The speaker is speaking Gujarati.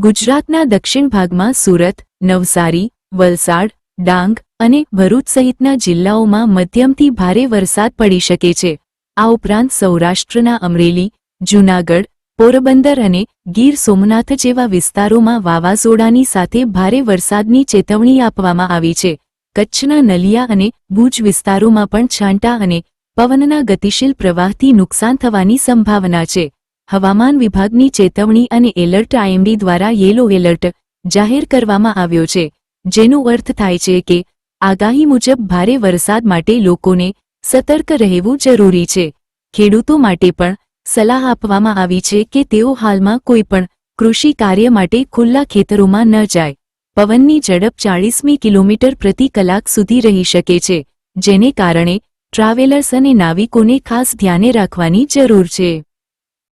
ગુજરાતના દક્ષિણ ભાગમાં સુરત, નવસારી, વલસાડ, ડાંગ અને ભરૂચ સહિતના જિલ્લાઓમાં મધ્યમથી ભારે વરસાદ પડી શકે છે. આ ઉપરાંત સૌરાષ્ટ્રના અમરેલી, જૂનાગઢ, પોરબંદર અને ગીર સોમનાથ જેવા વિસ્તારોમાં વાવાઝોડાની સાથે ભારે વરસાદની ચેતવણી આપવામાં આવી છે. કચ્છના નલિયા અને ભુજ વિસ્તારોમાં પણ છાંટા અને પવનના ગતિશીલ પ્રવાહથી નુકસાન થવાની સંભાવના છે. હવામાન વિભાગની ચેતવણી અને એલર્ટ આઈએમડી દ્વારા યેલો એલર્ટ જાહેર કરવામાં આવ્યો છે, જેનો અર્થ થાય છે કે આગાહી મુજબ ભારે વરસાદ માટે લોકોને સતર્ક રહેવું જરૂરી છે. ખેડૂતો માટે પણ સલાહ આપવામાં આવી છે કે તેઓ હાલમાં કોઈપણ કૃષિ કાર્ય માટે ખુલ્લા ખેતરોમાં ન જાય. પવનની ઝડપ ચાળીસમી કિલોમીટર પ્રતિ કલાક સુધી રહી શકે છે, જેને કારણે ટ્રાવેલર્સ અને નાવિકોને ખાસ ધ્યાને રાખવાની જરૂર છે.